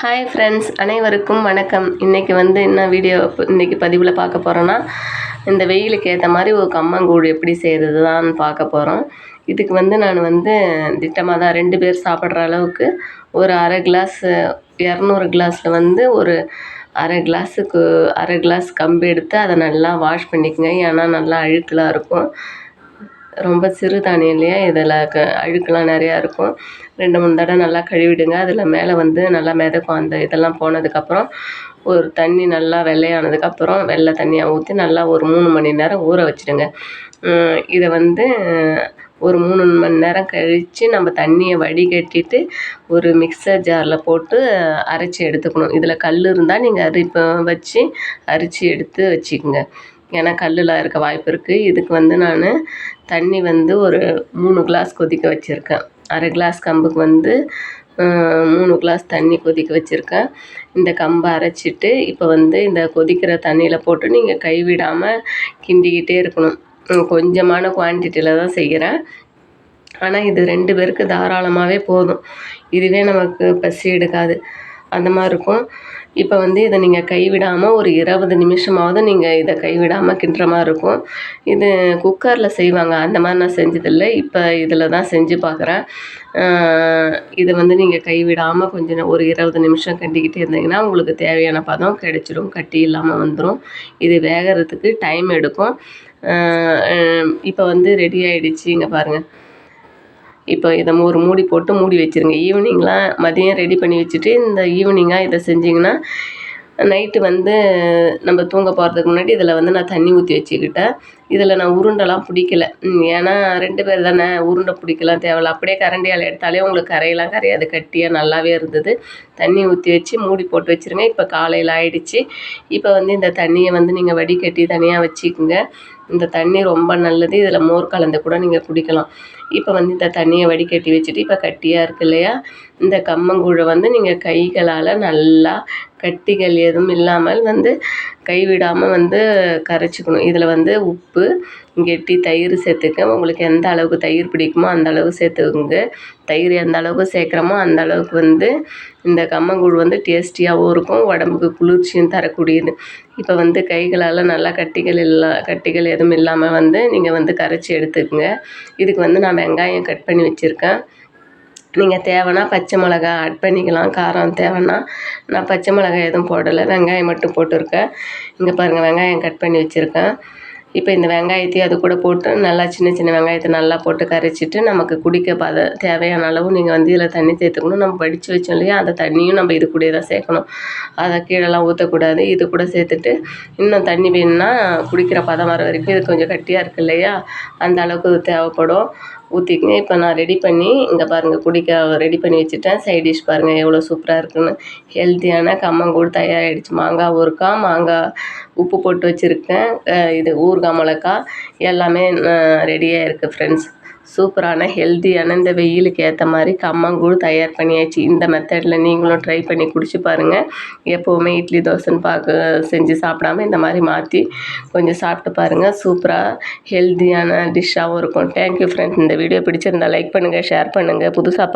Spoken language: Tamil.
ஹாய் ஃப்ரெண்ட்ஸ் அனைவருக்கும் வணக்கம். இன்றைக்கி வந்து என்ன வீடியோ இன்றைக்கி பதிவில் பார்க்க போகிறோன்னா இந்த வெயிலுக்கு ஏற்ற மாதிரி ஒரு கம்மங்கூழ் எப்படி செய்கிறது தான் பார்க்க போகிறோம் இதுக்கு வந்து நான் வந்து திட்டமாக தான் ரெண்டு பேர் சாப்பிட்ற அளவுக்கு ஒரு அரை கிளாஸ் இரநூறு கிளாஸில் வந்து ஒரு அரை கிளாஸுக்கு அரை கிளாஸ் கம்பு எடுத்து அதை நல்லா வாஷ் பண்ணிக்கோங்க. ஏன்னா நல்லா அழுக்கெலாம் இருக்கும். ரொம்ப சிறுதானியம் இல்லையா இதில் க அழுக்கெலாம் நிறையா இருக்கும். ரெண்டு மூணு தடவை நல்லா கழுவிடுங்க. அதில் மேலே வந்து நல்லா மிதக்கும் அந்த இதெல்லாம் போனதுக்கப்புறம் ஒரு தண்ணி நல்லா வெள்ளையானதுக்கப்புறம் வெள்ளை தண்ணியாக ஊற்றி நல்லா ஒரு மூணு மணி நேரம் ஊற வச்சுடுங்க. இதை வந்து ஒரு மூணு மணி நேரம் கழித்து நம்ம தண்ணியை வடிகட்டிட்டு ஒரு மிக்சர் ஜாரில் போட்டு அரைச்சி எடுத்துக்கணும். இதில் கல் இருந்தால் நீங்கள் அரிப்ப வச்சு அரிச்சு எடுத்து வச்சுக்கோங்க. ஏன்னா கல்லில் இருக்க வாய்ப்பு இருக்குது. இதுக்கு வந்து நான் தண்ணி வந்து ஒரு மூணு கிளாஸ் கொதிக்க வச்சுருக்கேன். அரை கிளாஸ் கம்புக்கு வந்து மூணு கிளாஸ் தண்ணி கொதிக்க வச்சுருக்கேன். இந்த கம்பை அரைச்சிட்டு இப்போ வந்து இந்த கொதிக்கிற தண்ணியில் போட்டு நீங்கள் கைவிடாமல் கிண்டிக்கிட்டே இருக்கணும். கொஞ்சமான குவான்டிட்டியில் தான் செய்கிறேன் ஆனால் இது ரெண்டு பேருக்கு தாராளமாகவே போதும். இதுவே நமக்கு பசி எடுக்காது. அந்த மாதிரி இருக்கும். இப்போ வந்து இதை நீங்கள் கைவிடாமல் ஒரு இருபது நிமிஷமாவது நீங்கள் இதை கைவிடாமல் கிண்டுற மாதிரி இருக்கும். இது குக்கரில் செய்வாங்க. அந்த மாதிரி நான் செஞ்சதில்லை. இப்போ இதில் தான் செஞ்சு பார்க்குறேன் இதை வந்து நீங்கள் கைவிடாமல் கொஞ்சம் ஒரு இருபது நிமிஷம் கிண்டிக்கிட்டே இருந்தீங்கன்னா உங்களுக்கு தேவையான பதம் கிடைச்சிடும் கட்டி இல்லாமல் வந்துடும் இது வேகிறதுக்கு டைம் எடுக்கும். இப்போ வந்து ரெடி ஆகிடுச்சு இங்கே பாருங்கள் இப்போ இதை ஒரு மூடி போட்டு மூடி வச்சுருங்க. ஈவினிங்லாம் மதியம் ரெடி பண்ணி வச்சுட்டு இந்த ஈவினிங்காக இதை செஞ்சிங்கன்னா நைட்டு வந்து நம்ம தூங்க போகிறதுக்கு முன்னாடி இதில் வந்து நான் தண்ணி ஊற்றி வச்சுக்கிட்டேன். இதில் நான் உருண்டைலாம் பிடிக்கல. ஏன்னா ரெண்டு பேர் தானே உருண்டை பிடிக்கலாம் தேவையில்ல. அப்படியே கரண்டியால் எடுத்தாலே உங்களுக்கு கரையெல்லாம் கரையாது. கட்டியாக நல்லாவே இருந்தது. தண்ணி ஊற்றி வச்சு மூடி போட்டு வச்சுருங்க. இப்போ காலையில் ஆயிடுச்சு. இப்போ வந்து இந்த தண்ணியை வந்து நீங்கள் வடிகட்டி தனியாக வச்சுக்கோங்க. இந்த தண்ணி ரொம்ப நல்லது. இதில் மோர் கலந்து கூட நீங்கள் குடிக்கலாம். இப்போ வந்து இந்த தண்ணியை வடிகட்டி வச்சுட்டு இப்போ கட்டியாக இருக்கு இல்லையா? இந்த கம்மங்கூழை வந்து நீங்கள் கைகளால் நல்லா கட்டிகள் எதுவும் இல்லாமல் வந்து கைவிடாமல் வந்து கரைச்சிக்கணும். இதில் வந்து உப்பு உப்பு கெட்டி தயிர் சேர்த்துக்கேன் உங்களுக்கு எந்த அளவுக்கு தயிர் பிடிக்குமோ அந்த அளவு சேர்த்துக்கோங்க. தயிர் எந்த அளவுக்கு சேர்க்குறோமோ அந்த அளவுக்கு வந்து இந்த கம்மங்கூழ் வந்து டேஸ்டியாகவும் இருக்கும். உடம்புக்கு குளிர்ச்சியும் தரக்கூடியது. இப்போ வந்து கைகளால் நல்லா கட்டிகள் இல்லை கட்டிகள் எதுவும் இல்லாமல் வந்து நீங்கள் வந்து கரைச்சி எடுத்துக்கோங்க. இதுக்கு வந்து நான் வெங்காயம் கட் பண்ணி வச்சுருக்கேன். நீங்கள் தேவைன்னா பச்சை மிளகா ஆட் பண்ணிக்கலாம். காரம் தேவைன்னா நான் பச்சை மிளகாய் எதுவும் போடலை. வெங்காயம் மட்டும் போட்டிருக்கேன். இங்கே பாருங்கள் வெங்காயம் கட் பண்ணி வச்சுருக்கேன். இப்போ இந்த வெங்காயத்தையும் அது கூட போட்டு நல்லா சின்ன சின்ன வெங்காயத்தை நல்லா போட்டு கரைச்சிட்டு நமக்கு குடிக்க பத தேவையான அளவு நீங்கள் வந்து இதில் தண்ணி சேர்த்துக்கணும். நம்ம படித்து வச்சோம் இல்லையா அந்த தண்ணியும் நம்ம இது கூட தான் சேர்க்கணும். அதை கீழெல்லாம் ஊற்றக்கூடாது இது கூட சேர்த்துட்டு இன்னும் தண்ணி வேணும்னா குடிக்கிற பதம் வர வரைக்கும் இது கொஞ்சம் கட்டியாக இருக்குது இல்லையா அந்த அளவுக்கு தேவைப்படும். ஊற்றிக்கங்க இப்போ நான் ரெடி பண்ணி இங்கே பாருங்கள் குடிக்க ரெடி பண்ணி வச்சுட்டேன். சைட் டிஷ் பாருங்கள் எவ்வளோ சூப்பராக இருக்குன்னு. ஹெல்த்தியான கம்மங்கூழ் தயாராகிடுச்சு மாங்காய் ஊறுக்காய் மாங்காய் உப்பு போட்டு வச்சுருக்கேன். இது ஊறுகாய் மிளகா எல்லாமே ரெடியாக இருக்குது ஃப்ரெண்ட்ஸ் சூப்பரான ஹெல்த்தியான இந்த வெயிலுக்கு ஏற்ற மாதிரி கம்மங்கூழ் தயார் பண்ணியாச்சு. இந்த மெத்தடில் நீங்களும் ட்ரை பண்ணி குடிச்சு பாருங்கள் எப்போவுமே இட்லி தோசைன்னு பார்க்க செஞ்சு சாப்பிடாம இந்த மாதிரி மாற்றி கொஞ்சம் சாப்பிட்டு பாருங்கள் சூப்பராக ஹெல்த்தியான டிஷ்ஷாகவும் இருக்கும். தேங்க்யூ ஃப்ரெண்ட்ஸ் இந்த வீடியோ பிடிச்சிருந்தால் லைக் பண்ணுங்கள் ஷேர் பண்ணுங்கள் புதுசாக